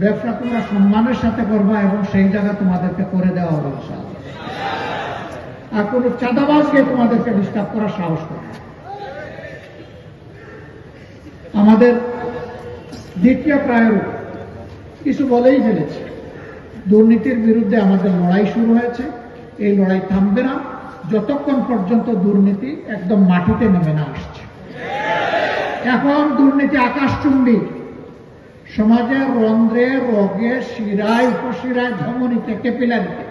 ব্যবসা তোমরা সম্মানের সাথে করবা এবং সেই জায়গা তোমাদেরকে করে দেওয়া হবে ইনশাআল্লাহ। আর কোনো চাঁদাবাজকে তোমাদেরকে ডিস্টার্ব করার সাহস করবে আমাদের দ্বিতীয় প্রায়োরিটি, কিছু বলেই ফেলেছে। দুর্নীতির বিরুদ্ধে আমাদের লড়াই শুরু হয়েছে। এই লড়াই থামবে না। যতক্ষণ পর্যন্ত দুর্নীতি একদম মাটিতে নেমে না আসছে। এখন দুর্নীতি আকাশচুম্বী। সমাজের রন্ধ্রে রোগে শিরায় উপশিরায় ধমনীতে কেপিলারিতে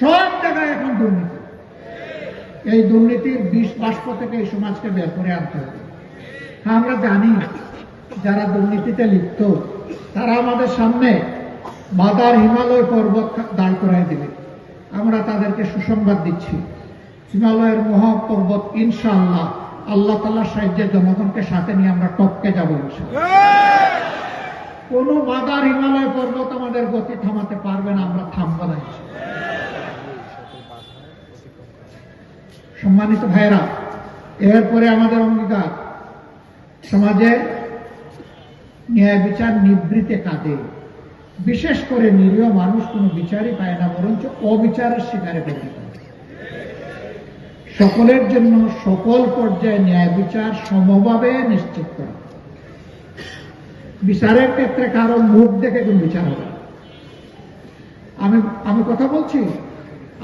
সব জায়গায় এখন দুর্নীতি। এই দুর্নীতির বিষ বাষ্প থেকে এই সমাজকে বের করে আনতে হবে। হ্যাঁ, আমরা জানি যারা দুর্নীতিতে লিপ্ত তারা আমাদের সামনে বাদার হিমালয় পর্বত দাঁড় করাই দিবে। আমরা তাদেরকে সুসংবাদ দিচ্ছি। হিমালয়ের মহা পর্বত ইনশাআল্লাহ আল্লাহ তাল্লাহ সাহায্যে জনগণকে সাথে নিয়ে আমরা টপকে যাব কোন বাদার হিমালয় পর্বত আমাদের গতি থামাতে পারবে না, আমরা থামবো না। সম্মানিত ভাইরা এরপরে আমাদের অঙ্গীকার। সমাজে ন্যায় বিচার নিবৃতে কাঁদে বিশেষ করে নিরীহ মানুষ কোনো বিচারই পায় না, বরঞ্চ অবিচারের শিকারে পরিণত সকলের জন্য সকল পর্যায়ে ন্যায় বিচার সমভাবে নিশ্চিত করা। বিচারের ক্ষেত্রে কারও মুখ দেখে কোন বিচার হবে আমি আমি কথা বলছি,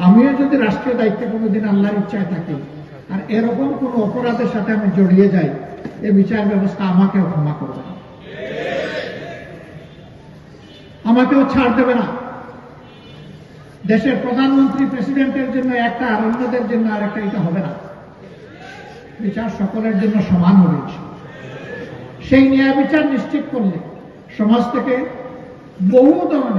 আমিও যদি রাষ্ট্রীয় দায়িত্বে কোনোদিন আল্লাহর ইচ্ছায় থাকি, আর এরকম কোন অপরাধের সাথে আমি জড়িয়ে যাই, এ বিচার ব্যবস্থা আমাকেও ক্ষমা করবে না। আমাকেও ছাড় দেবে না। দেশের প্রধানমন্ত্রী প্রেসিডেন্টের জন্য একটা আর অন্যদের জন্য আর একটা এটা হবে না। বিচার সকলের জন্য সমান ইনশাআল্লাহ। সেই ন্যায় বিচার নিশ্চিত করলে সমাজ থেকে বহু ধরনের